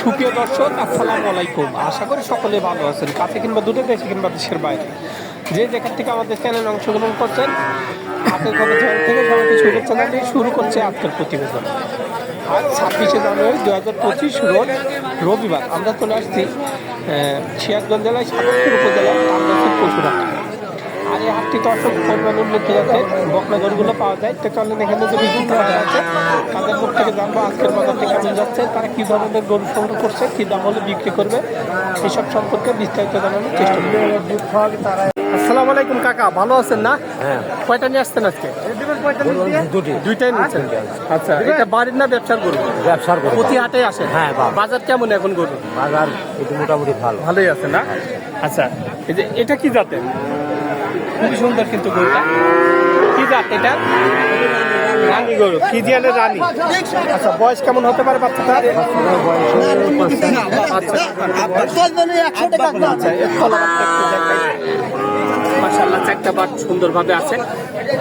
সুপ্রিয় দর্শক, আসসালামু আলাইকুম। আশা করি সকলে ভালো আছেন। কাছে কিংবা দূরে, দেশে কিংবা দেশের বাইরে। যে যেখান থেকে আমাদের চ্যানেলে অংশগ্রহণ করছেন হাতের খবর চ্যানেল থেকে সবাইকে শুভেচ্ছা জানিয়ে শুরু করছে আজকের প্রতিবেদন। আজ ছাব্বিশে জানুয়ারি দু হাজার পঁচিশ রোজ রবিবার। আমরা চলে আসছি সিরাজগঞ্জ জেলায় সাতক্ষীর উপজেলার আমদাসির পশুরাট আর এই হাটটি দর্শক পরিমাণ উন্নত যাতে বকনা গরুগুলো পাওয়া যায়। তো চলেন এখানে যে বিভিন্ন হাট আছে তাদের মুখ থেকে জানব আজকের বাজারটি কেমন যাচ্ছে তারা কী ধরনের গরু সংগ্রহ করছে কী দাম হলে বিক্রি করবে এসব সম্পর্কে বিস্তারিত জানানোর চেষ্টা করব। আসসালামু আলাইকুম কাকা ভালো আছেন না? হ্যাঁ। কয়টা নিয়ে আসছেন আজকে? দুইটাই নিচ্ছেন আচ্ছা এটা বাড়ির না ব্যবসার গরু? ব্যবসার করে প্রতি হাটে আসে? হ্যাঁ। বাজার কেমন এখন গরু? বাজার একটু মোটামুটি ভালো। ভালোই আছে না? আচ্ছা এই যে এটা কি জাতের? খুবই সুন্দর কিন্তু গরুটা। কি জাত এটা? রানী গরু ফিজিয়ানের রানী? আচ্ছা বয়স কেমন হতে পারে বাচ্চাটার? মাশাআল্লাহ চারটা বাট সুন্দরভাবে আছে।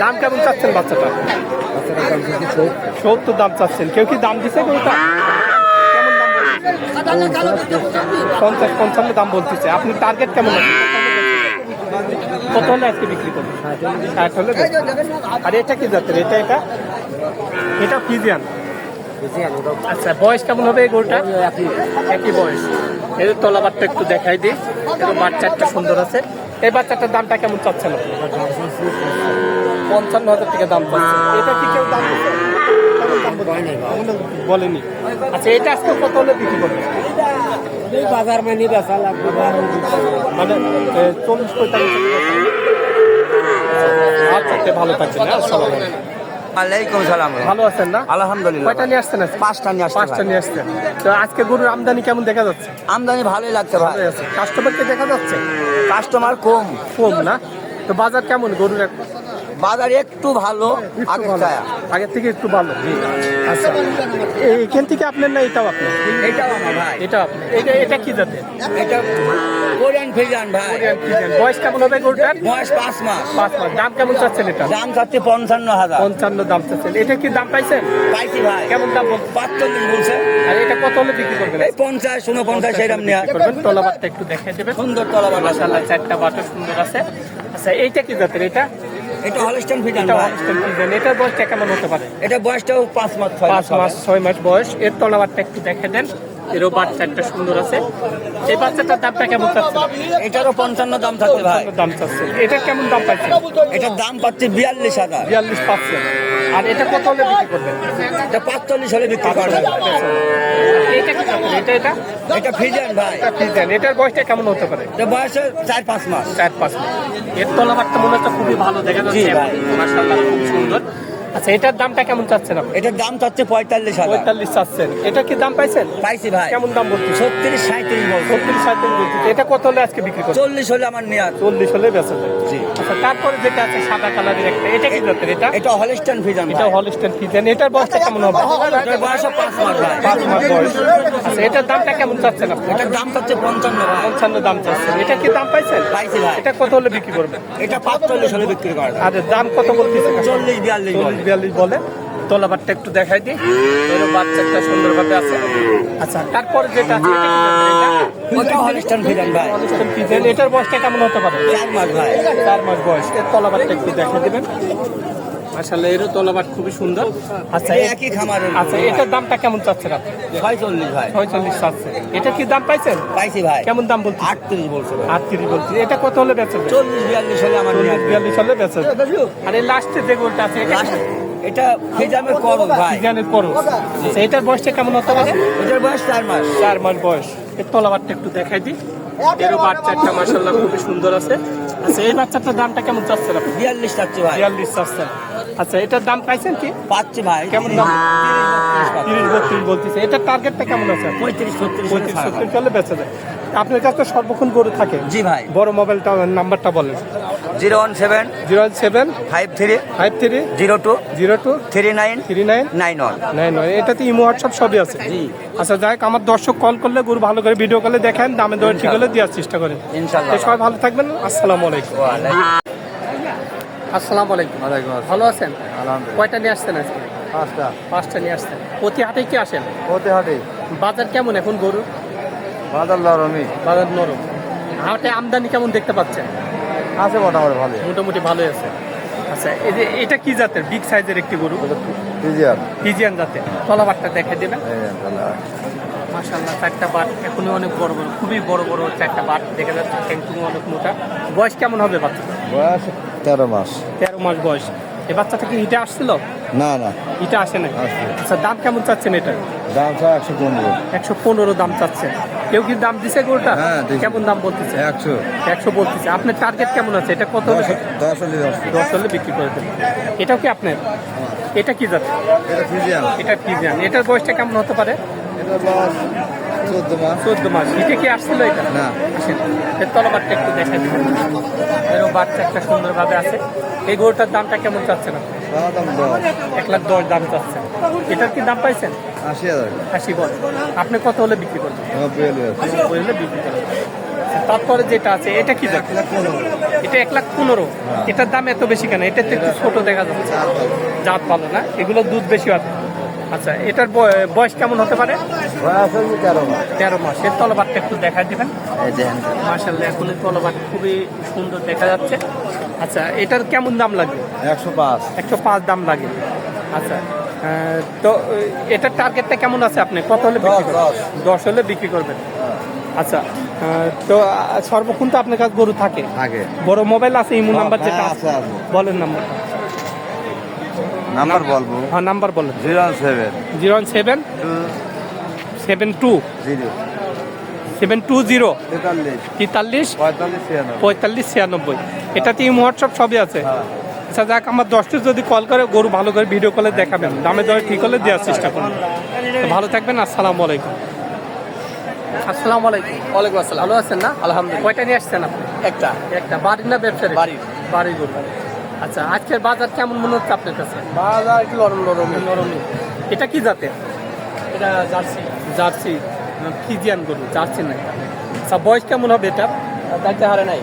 দাম কেমন চাচ্ছেন বাচ্চাটা সত্তর দাম চাচ্ছেন। কেউ কি দাম দিছে গরুটা? পঞ্চাশ পঞ্চান্ন দাম বলতেছে। আপনি টার্গেট কেমন আছে? কত হলে আজকে বিক্রি করবেন ষাট হলে আর এটা কি জাতের? এটা এটা? এটা ফিজিয়ান? আচ্ছা বয়স কেমন হবে এই গরুটা একই বয়স। এর তলাবারটা একটু দেখাই দিই। বাচ্চাটা সুন্দর আছে। এই বাচ্চাটার দামটা কেমন চাচ্ছেন আপনি? পঞ্চান্ন হাজার টাকা দাম পাচ্ছে। এটা কি কেউ দাম? বলেনি। আচ্ছা এটা আজকে কত হলে বিক্রি করবে বাজার মানে বেচা লাগবে মানে চল্লিশ পঁয়তাল্লিশ। আচ্ছা ভালো হ্যাঁ আলাইকুম। আলাইকুম সালাম। ভালো আছেন না? আলহামদুলিল্লাহ। কয়টা নিয়ে আসছেন আজকে? পাঁচটা নিয়ে আসতে পাঁচটা নিয়ে আসছেন। তো আজকে গরুর আমদানি কেমন দেখা যাচ্ছে? আমদানি ভালোই লাগছে ভাই। কাস্টমারকে দেখা যাচ্ছে? কাস্টমার কম। কম না? তো বাজার কেমন গরুর বাজার একটু ভালো আগে চায়া আগের থেকে একটু ভালো। আচ্ছা। এই- এখান থেকে আপনার না এটাও আপনার? এটাও আমার ভাই। এটা আপনার। এটা এটা কি জাতের? এটা কোরিয়ান ফিজান ভাই। বয়স কেমন হবে গরুটার? বয়স পাঁচ মাস। পাঁচ মাস। দাম কেমন চাচ্ছেন এটা? দাম চাচ্ছে পঞ্চান্ন হাজার। পঞ্চান্ন দাম চাচ্ছেন। এটা কি দাম পাইছেন? পাইছি ভাই। কেমন দাম পাঁচচল্লিশ বলছে। আর এটা কত হলে বিক্রি করবেন? এই পঞ্চাশ উনপঞ্চাশ এরম নেওয়া করবেন। তলাবারটা একটু দেখে দেবেন। সুন্দর তলাবার চারটা বাটো সুন্দর আছে। আচ্ছা এইটা কি জাতের এটা? এটা হলস্টাইন ফিজান এটা হলস্টেইন ফ্রিজিয়ান। এটার বয়সটা কেমন হতে পারে? এটা বয়সটাও পাঁচ মাস ছয় পাঁচ মাস ছয় মাস বয়স। এর তলাবারটা একটু দেখে দেন। এরও বাচ্চাটা সুন্দর আছে। এই বাচ্চাটার দামটা কেমন চাচ্ছে? এটারও পঞ্চান্ন দাম থাকছে ভাই। দাম চাচ্ছে। এটা কেমন দাম পাচ্ছে? এটার দাম পাচ্ছে বিয়াল্লিশ হাজার। বিয়াল্লিশ পাচ্ছে। আর এটা কত হলে বিক্রি করবেন? এটা পাঁচচল্লিশ হলে বিক্রি করবেন এটা কি জাতের? এটা এটা? এটা ফিজান ভাই। এটা ফ্রিজিয়ান। এটার বয়সটা কেমন হতে পারে? এটা বয়সে চার পাঁচ মাস। চার পাঁচ মাস। এর তলাবারটা মনে হচ্ছে খুবই ভালো। দেখা যাচ্ছে ভাই। মাশাআল্লাহ খুব সুন্দর। আচ্ছা এটার দামটা কেমন চাচ্ছেন আপনি? এটার দাম চাচ্ছে পঁয়তাল্লিশ হাজার। পঁয়তাল্লিশ চাচ্ছেন। এটা কি দাম পাইছেন? পাইছি ভাই। কেমন দাম বলছি ছত্রিশ সাঁত্রিশ বলছে। সত্তর সাঁত্রিশ বলছি এটা কত হলে আজকে বিক্রি করছেন? চল্লিশ হলে আমার নেওয়া চল্লিশ হলে বেঁচে যায়। জি। আচ্ছা তারপরে যেটা আছে সাদা কালারের একটা এটা কি জাতের এটা? এটা হলিস্টান ফিজান এটা হলস্টেন ফিজেন এটার বয়সটা কেমন হবে? এটার বয়সে পাঁচ মাস ভাই। পাঁচ মাস বয়স। আচ্ছা এটার দামটা কেমন চাচ্ছেন আপনি? এটার দাম চাচ্ছে পঞ্চান্ন পঞ্চান্ন দাম চাচ্ছেন। এটা কি দাম পাইছেন? পাইছি ভাই। এটা কত হলে বিক্রি করবেন? এটা পাঁচচল্লিশ হলে বিক্রি করা যাবে আর দাম কত বলতেছে চল্লিশ বিয়াল্লিশ। চল্লিশ বিয়াল্লিশ বলে। তলাবারটা একটু দেখাই দিই। এরও বাচ্চাটা সুন্দরভাবে আছে। আচ্ছা। তারপরে যেটা আছে এটা হলিস্টান ফিজান ভাই। হলস্টেন ফিজেন এটার বয়সটা কেমন হতে পারে? চার মাস ভাই। চার মাস বয়স। এর তলাবারটা একটু দেখে দেবেন। মাসাল্লাহ এরও তলাবার খুবই সুন্দর। আচ্ছা একই খামারের আচ্ছা এটার দামটা কেমন চাচ্ছেন আপনি? ছয়চল্লিশ ভাই। ছয়চল্লিশ চাচ্ছে এটা কি দাম পাইছেন? পাইছি ভাই। কেমন দাম বলছি আটত্রিশ বলছে আটত্রিশ বলছি এটা কত হলে বেচে চল্লিশ বিয়াল্লিশ হলে আমার বিয়াল্লিশ। হলে বেচে আর এই লাস্টে যে গোলটা আছে Last- এটা ফিজামের করো ভাই। ডিজাইনের করো আচ্ছা এটার বয়সটা কেমন হতে পারে? এটার বয়স চার মাস। চার মাস বয়স। এর তলাবারটা একটু দেখাই দিই। এরও বাচ্চাটা মাসাল্লাহ খুবই সুন্দর আছে। আচ্ছা এই বাচ্চাটার দামটা কেমন চাচ্ছেন আপনি? বিয়াল্লিশ চাচ্ছে ভাই। বিয়াল্লিশ চাচ্ছেন। আচ্ছা এটার দাম পাইছেন কি? পাচ্ছি ভাই। কেমন দাম? তিরিশ বত্রিশ বলতেছে। এটার টার্গেটটা কেমন আছে? পঁয়ত্রিশ হলে পঁয়ত্রিশ ছাড়া সত্তর চলে বেঁচে যায়। আপনার কাছে তো সর্বক্ষণ গরু থাকে। জি ভাই। বড় মোবাইলটা নাম্বারটা বলেন। Zero one seven zero one seven five three five three zero two zero two three nine three nine nine one. Nine one. এটাতে ইমো হোয়াটসঅ্যাপ সবই আছে। জি। আচ্ছা যাই হোক, আমার দর্শক কল করলে গরু ভালো করে ভিডিও কলে দেখেন দামে দরে ঠিক হলে দেওয়ার চেষ্টা করেন। ইনশাল্লাহ। সবাই ভালো থাকবেন। আসসালামু আলাইকুম। আসসালামু আলাইকুম। ভালো আছেন? কয়টা নিয়ে আসছেন আজকে? পাঁচটা। পাঁচটা নিয়ে আসছেন। প্রতি হাটে কি আসেন? হতে হাটে বাজার কেমন এখন গরু বাজার লরমি বাজার নরম। হাটে আমদানি কেমন দেখতে পাচ্ছেন? আছে মোটামুটি ভালো মোটামুটি ভালোই আছে। আচ্ছা এই যে এটা কি জাতের? বিগ সাইজের একটি গরু। ফিজিয়ার ফিজিয়ান। জাতের। তলাবারটা দেখা দেবেন। মাশাল্লাহ চারটা বাট। এখনই অনেক বড় বড় খুবই বড় বড় চারটা বাট দেখা যাচ্ছে। ট্যাঙ্কুম অনেক মোটা। বয়স কেমন হবে বাচ্চা বয়স তেরো মাস। তেরো মাস বয়স। এই বাচ্চাটা কি হিটে আসছিল? না না। হিটে আসে না। আচ্ছা দাম কেমন চাচ্ছেন এটা দাম একশো পনেরো। একশো পনেরো দাম চাচ্ছেন। কেউ কি দাম দিছে গরুটা? হ্যাঁ। কেমন দাম বলতেছে? একশো। একশো বলতেছে। আপনার টার্গেট কেমন আছে? এটা কত দশ হলে? দশ হলে বিক্রি করে দেবেন। এটাও কি আপনার? এটা কি জাত? এটা ফিজিয়ান। এটা এটার বয়সটা কেমন হতে পারে? এটা চোদ্দ মাস। চোদ্দ মাস। কি আসছিল এটা? না। এর তলবারটা একটু দেখা দিবেন। এরও বাচ্চা একটা সুন্দরভাবে আছে। এই গরুটার দামটা কেমন চাচ্ছেন আপনি? এক লাখ দশ দাম চাচ্ছেন। এটার কি দাম পাইছেন? আশি হাজার। আশি বল। আপনি কত হলে বিক্রি করবেন? নব্বই হলে বিক্রি করবেন। আচ্ছা, তারপরে যেটা আছে এটা কি দাম এটা এক লাখ পনেরো। এটার দাম এত বেশি কেন? এটা একটু ছোট দেখা যাচ্ছে। জাত ভালো। না? এগুলো দুধ বেশি হবে আচ্ছা এটার বয়- বয়স কেমন হতে পারে? তেরো মাস। এর তলবারটা একটু দেখাই দিবেন। মার্শাল্লাহ এখন তলবার খুবই সুন্দর দেখা যাচ্ছে। আচ্ছা এটার কেমন দাম লাগে একশো পাঁচ। একশো পাঁচ দাম লাগে। আচ্ছা তো এটার টার্গেটটা কেমন আছে আপনি? কত হলে দশ, হলে বিক্রি করবেন। আচ্ছা তো সর্বক্ষণ তো আপনার কাছে গরু থাকে। আগে বড় মোবাইল আছে ইমো হ্যাঁ, নাম্বার যেটা হ্যাঁ, আছে। বলেন নাম্বার। নাম্বার বলব। হ্যাঁ নাম্বার বলেন। Zero seven. Zero seven? Seven two? Zero. Seven two zero? তেতাল্লিশ। তেতাল্লিশ? পঁয়তাল্লিশ ছিয়ানব্বই। ছিয়ানব্বই এটাতে ইমো হোয়াটসঅ্যাপ সবই আছে। হ্যাঁ। আচ্ছা যাক আমার দশটি যদি কল করে গরু ভালো করে ভিডিও কলে দেখাবেন। দামে দরে ঠিক হলে দেওয়ার চেষ্টা করুন। ভালো থাকবেন আসসালামু আলাইকুম। আসসালামু আলাইকুম। ওয়ালাইকুম আসসালাম। ভালো আছেন না? আলহামদুলিল্লাহ। কয়টা নিয়ে আসছেন আপনি? একটা। একটা। বাড়ির না ব্যবসার? বাড়ির। বাড়ির গরু। আচ্ছা আজকের বাজার কেমন মনে হচ্ছে আপনার কাছে? বাজার একটু নরম নরম। নরমই। এটা কি জাতের? এটা জার্সি। জার্সি। ফিজিয়ান গরু? জার্সি নাই আচ্ছা বয়স কেমন হবে এটা দাঁড়তে হারে নাই।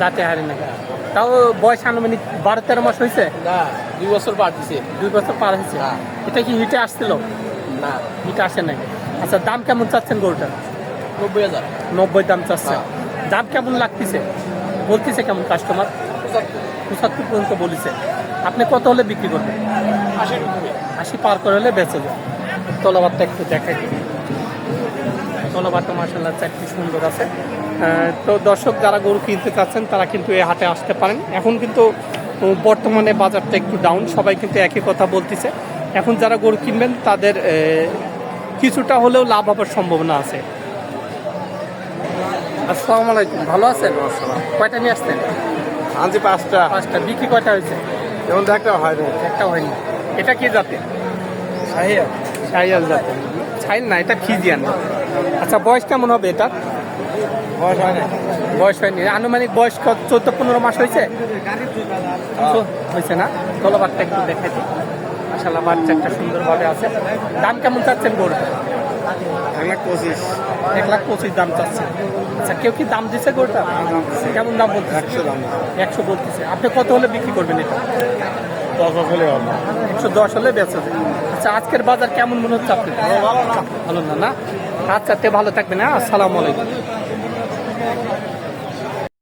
দাঁতে হারে না তাও বয়স আনুমানিক বারো তেরো মাস হয়েছে? না দুই বছর পার দিছে দুই বছর পার হয়েছে? হ্যাঁ। এটা কি হিটে আসছিল? না। হিটে আসে নাই। আচ্ছা দাম কেমন চাচ্ছেন গরুটা নব্বই হাজার। নব্বই দাম চাচ্ছেন দাম কেমন লাগতেছে? বলতেছে কেমন কাস্টমার পঁচাত্তর। পর্যন্ত বলেছে। আপনি কত হলে বিক্রি করবেন? আশি আশি পার করে হলে বেঁচে যায় তলাবারটা একটু দেখাই। দিই তলাবারটা মার্শাল্লাহ চারটি সুন্দর আছে। তো দর্শক যারা গরু কিনতে চাচ্ছেন তারা কিন্তু এই হাটে আসতে পারেন। এখন কিন্তু বর্তমানে বাজারটা একটু ডাউন সবাই কিন্তু একই কথা বলতেছে। এখন যারা গরু কিনবেন তাদের কিছুটা হলেও লাভ হবার সম্ভাবনা আছে। আসসালামু আলাইকুম ভালো আছেন? কয়টা নিয়ে আসছেন? আনছি পাঁচটা। পাঁচটা বিক্রি কয়টা হয়েছে? যেমন একটা হয় না একটা হয়নি। এটা কি জাতে সাহিয়া সাইয়াল জাতে ছাইল না এটা ফিজিয়ান। আচ্ছা বয়স কেমন হবে এটা? বয়স হয় না বয়স হয়নি। আনুমানিক বয়স কত? চোদ্দ পনেরো মাস হয়েছে? হয়েছে না? তলবারটা একটু দেখে দিই। মাসাল্লাহ বাচ্চা একটা সুন্দরভাবে আছে। দাম কেমন চাচ্ছেন গরু এক লাখ পঁচিশ। এক লাখ পঁচিশ দাম চাচ্ছে আচ্ছা কেউ কি দাম দিচ্ছে গরুটা? কেমন দাম বলতেছে? একশো দাম একশো বলতেছে। আপনি কত হলে বিক্রি করবেন এটা? দশ হলে একশো দশ হলে বেঁচে আচ্ছা আজকের বাজার কেমন মনে হচ্ছে আপনি ভালো না না? আচ্ছা তে ভালো থাকবেন হ্যাঁ? আসসালামু আলাইকুম।